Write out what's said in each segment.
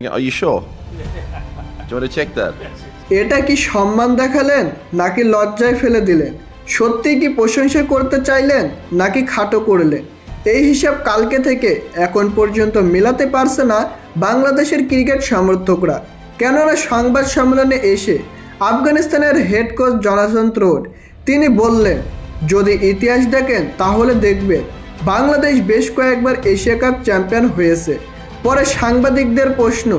Are you sure? Do you want to check that? এটা কি সম্মান দেখালেন, নাকি লজ্জায় ফেলে দিলেন সত্যি কি প্রশংসা করতে চাইলেন, নাকি খাটো করলেন এই হিসাব কালকে থেকে এখন পর্যন্ত মেলাতে পারছে না বাংলাদেশের ক্রিকেট সমর্থকরা কেননা সংবাদ সম্মেলনে এসে আফগানিস্তানের হেড কোচ জনাসন তিনি বললেন, যদি ইতিহাস দেখেন, তাহলে দেখবেন, বাংলাদেশ বেশ কয়েকবার এশিয়া কাপ চ্যাম্পিয়ন হয়েছে পরে সাংবাদিকদের প্রশ্ন,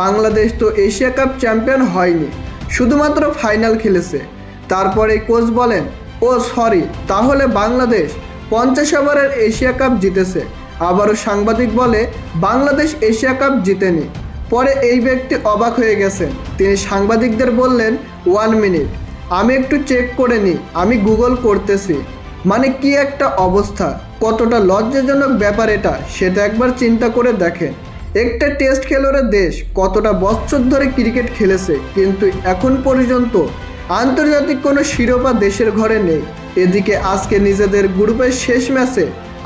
বাংলাদেশ তো এশিয়া কাপ চ্যাম্পিয়ন হয়নি, শুধুমাত্র ফাইনাল খেলেছে। তারপরে কোচ বলেন, ও, সরি, তাহলে বাংলাদেশ পঞ্চাশ ওভারের এশিয়া কাপ জিতেছে। আবারও সাংবাদিক বলে, বাংলাদেশ এশিয়া কাপ জিতেনি। পরে এই ব্যক্তি অবাক হয়ে গেছেন। তিনি সাংবাদিকদের বললেন, ওয়ান মিনিট, আমি একটু চেক করে নিই, আমি গুগল করতেছি। মানে কি একটা অবস্থা? কতটা লজ্জাজনক ব্যাপার এটা, সেটা একবার চিন্তা করে দেখেন। একটা টেস্ট খেলোয়াড়ের দেশ কতটা বছর ধরে ক্রিকেট খেলেছে, কিন্তু এখন পর্যন্ত আন্তর্জাতিক কোনো শিরোপা দেশের ঘরে নেই। এদিকে আজকে নিজেদের গ্রুপের শেষ ম্যাচে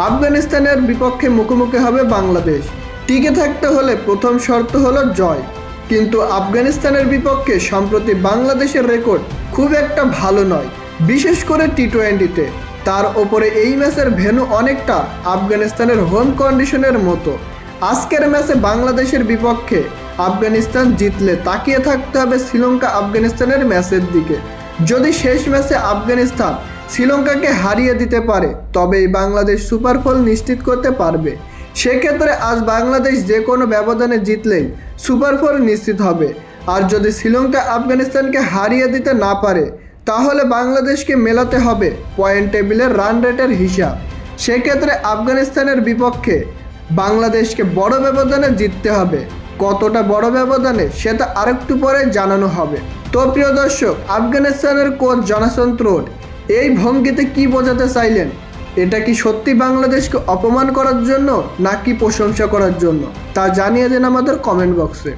আফগানিস্তানের বিপক্ষে মুখোমুখি হবে বাংলাদেশ। টিকে থাকতে হলে প্রথম শর্ত হলো জয়। কিন্তু আফগানিস্তানের বিপক্ষে সম্প্রতি বাংলাদেশের রেকর্ড খুব একটা ভালো নয়, বিশেষ করে টি টোয়েন্টিতে। তার ওপরে এই ম্যাচের ভেন্যু অনেকটা আফগানিস্তানের হোম কন্ডিশনের মতো। আজকের ম্যাচে বাংলাদেশের বিপক্ষে আফগানিস্তান জিতলে তাকিয়ে থাকতে হবে শ্রীলঙ্কা আফগানিস্তানের ম্যাচের দিকে। যদি শেষ ম্যাচে আফগানিস্তান শ্রীলঙ্কাকে হারিয়ে দিতে পারে, তবেই বাংলাদেশ সুপার ফল নিশ্চিত করতে পারবে। সেক্ষেত্রে আজ বাংলাদেশ যে কোনো ব্যবধানে জিতলেই সুপার ফোর নিশ্চিত হবে। আর যদি শ্রীলঙ্কা আফগানিস্তানকে হারিয়ে দিতে না পারে তাহলে বাংলাদেশকে মেলাতে হবে পয়েন্ট টেবিলের রান রেটের হিসাব। সেক্ষেত্রে আফগানিস্তানের বিপক্ষে বাংলাদেশকে বড় ব্যবধানে জিততে হবে। কতটা বড় ব্যবধানে সেটা আরেকটু পরে জানানো হবে। তো প্রিয় দর্শক, আফগানিস্তানের কোচ জনাসন ত্রোড এই ভঙ্গিতে কি বোঝাতে চাইলেন? এটা কি সত্যি বাংলাদেশকে অপমান করার জন্য নাকি প্রশংসা করার জন্য? তা জানিয়ে দেন আমাদের কমেন্ট বক্সে